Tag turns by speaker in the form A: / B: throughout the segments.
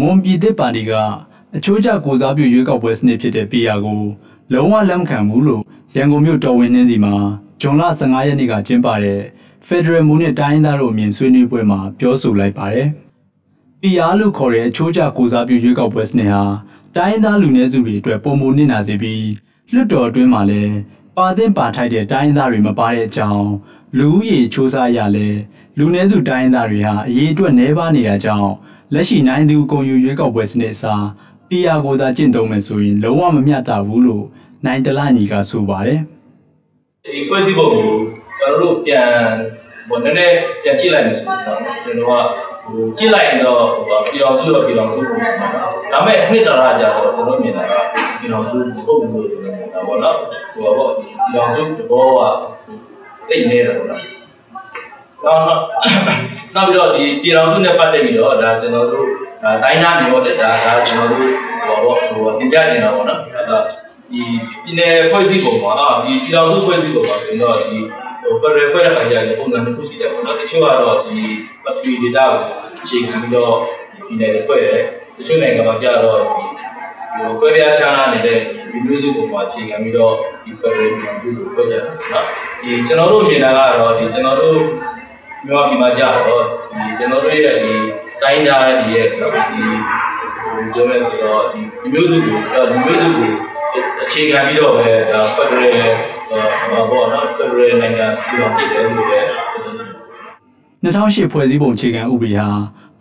A: မွန်ပြည်သစ်ပါတီကအချိုးကျကိုစားပြုရွေးကောက်ပွဲစနစ်ဖြစ်တဲ့ PR ကိုလုံးဝလက်မခံဘူးလို့ရန်ကုန်မြို့တော်ဝင်နှင်းစီမှာဂျွန်လ15ရက်နေ့ကကျင်းပတဲ့ Federal မူနဲ့တိုင်းသားတို့အမြင်ဆွေးနွေးပွဲမှာပြောဆိုလိုက်ပါတယ်။ PR လို့ခေါ်တဲ့အချိုးကျကိုစားပြုရွေးကောက်ပွဲစနစ်ဟာတိုင်းသားလူနည်းစုတွေအတွက်ပုံမနစ်နာစေပြီးလွတ်တော်အတွင်းမှာလည်း ပါသင့်ပါထိုက်တဲ့တိုင်းသားတွေမပါတဲ့အကြောင်းလူဦးရေချိုးစားရလဲလူနည်းစုတိုင်းသားတွေဟာအရေးအတွက်နှဲပါနေတာကြောင့်လက်ရှိနိုင်သူကုန်ယူရွေးကောက်ပွဲစနစ်အစား PR ကိုသာကျင့်သုံးမယ်ဆိုရင်လုံးဝမမျှတဘူးလို့နိုင်တလညီကဆိုပါတယ်
B: ဒီဖွဲ့စည်းပုံကိုကျွန်တော်တို့ပြန်ဟိုနည်းနည်းပြန်ကြည့်လိုက်မယ်ဆိုတော့ကျွန်တော်ကဟိုကြည့်လိုက်ရင်တော့ဟိုပြည်တော်စုတော့ပြည်တော်စုပုံပါဒါပေမဲ့အနှစ်သာရကြတော့ကျွန်တော်မြင်တာက ပြည်တော်စုပုံလို့ပြောတာပေါ့နော်ဟိုပေါ့ပြည်တော်စုဘောကတိတ်နေတာပေါ့နော်နောက်နောက်ပြီးတော့ဒီပြည်တော်စုနဲ့ပတ်သက်ပြီးတော့ဒါကျွန်တော်တို့တိုင်းသားမျိုးတဲ့ဒါဒါကျွန်တော်တို့ဟိုပေါ့ဟိုတင်ပြနေတာပေါ့နော်အဲဒါဒီပြည်နယ်ဖွဲ့စည်းပုံမှာအာဒီပြည်တော်စုဖွဲ့စည်းပုံမှာဆိုရင်တော့ဒီဟို federal ဖွဲ့တဲ့ခါကျရင်ပုံစံတစ်ခုရှိတယ်ပေါ့နော်တချို့ကတော့ဒီ factory data ကိုအခြေခံပြီးတော့ပြည်နယ်ဖွဲ့တယ်တချို့နိုင်ငံမှာကျတော့ဒီ ဟိုဖွဲ့ပြားချားနေတဲ့ဒီမျိုးစုပုံမှာအခြေခံပြီးတော့ဒီ federal ပြည်သူကိုဖွဲ့ကြတယ်နော်ဒီကျွန်တော်တို့မြင်တာကတော့ဒီကျွန်တော်တို့မြန်မာပြည်မှာကြတော့ဒီကျွန်တော်တို့ရဲ့ဒီတိုင်းသားတွေရဲ့ဒီဟိုပြောမယ်ဆိုတော့ဒီမျိုးစုကိုဒီမျိုးစုကိုအခြေခံပြီးတော့ပဲဒါ federal ဟောပေါ့နော် federal နိုင်ငံပြည်တော်ပြည်တယ်လို့ပဲ
A: 2008ဖွဲ့စည်းပုံအခြေခံဥပဒေဟာ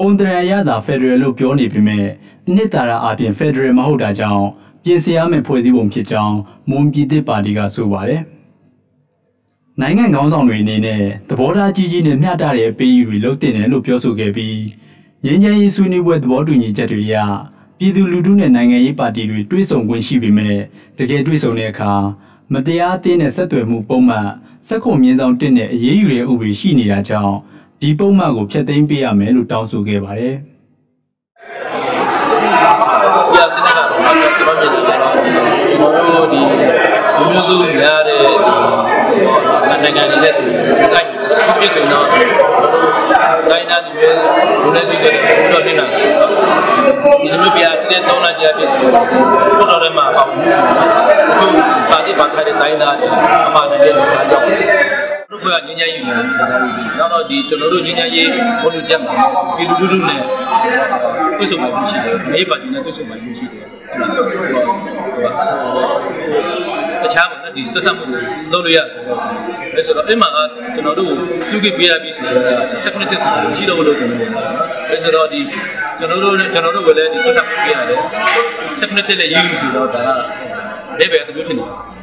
A: ပုံတရံရတာဖက်ဒရယ်လို့ပြောနေပေမဲ့အနှစ်သာရအပြင်ဖက်ဒရယ်မဟုတ်တာကြောင့်ပြင်ဆင်ရမယ့်ဖွဲ့စည်းပုံဖြစ်ကြောင်းမွန်ပြည်သစ်ပါတီကဆိုပါတယ်။နိုင်ငံခေါင်းဆောင်တွေအနေနဲ့သဘောထားကြီးကြီးနဲ့မျှတတဲ့အပေးအယူတွေလုပ်တင်တယ်လို့ပြောဆိုခဲ့ပြီးငြိမ်းချမ်းရေးဆွေးနွေးပွဲသဘောတူညီချက်တွေအရပြည်သူလူထုနဲ့နိုင်ငံရေးပါတီတွေတွဲဆုံခွင့်ရှိပေမဲ့တကယ်တွဲဆုံတဲ့အခါမတရားအသင်းနဲ့ဆက်သွယ်မှုပုံမှန်စက်ခုံမြင်းဆောင်တစ်နဲ့အရေးယူတဲ့ဥပဒေရှိနေတာကြောင့် ဒီပုံမှန်ကိုဖျက်သိမ်းပေးရမယ်လို့တောင်းဆိုခဲ့ပါတယ်။
B: ပြစနစ်ကတော့ကျွန်တော်ပြည်တယ်ကျွန်တော်တို့ဒီလူမျိုးစုများတဲ့နိုင်ငံတွေနဲ့ဆိုလိုက်ပြည့်စုံတော့တိုင်းသားတွေလူနဲ့စီတဲ့ဘုရားတင်တာဒီလိုပြတဲ့တောင်းလာကြပြည့်စုံဘုရားထဲမှာပေါ့သူပါတိပါခိုင်တဲ့တိုင်းသားတွေအမှန်တကယ်လို့အားကြောင့် တို့ကငင်းငယ်ယူနေနောက်တော့ဒီကျွန်တော်တို့ငင်းငယ်ရေးဘုလူချက်မှာပြည်လူလူလူနဲ့တွေ့ဆုံမှရှိတယ်မေးပါနေနဲ့တွေ့ဆုံမှရှိတယ်တခြားပေါ့နော်ဒီဆက်ဆက်မှုတွေလုပ်လို့ရတယ်အဲဆိုတော့အဲ့မှာကျွန်တော်တို့ပြုခဲ့ပြရပြီဆိုတော့ security ရှိတော့လို့ကျွန်တော်အဲဆိုတော့ဒီကျွန်တော်တို့ကျွန်တော်တို့ကလည်းဒီဆက်ဆက်မှုပြရတယ် security လည်းယူဆိုတော့ဒါလည်းပဲအတူဖြစ်နေတယ်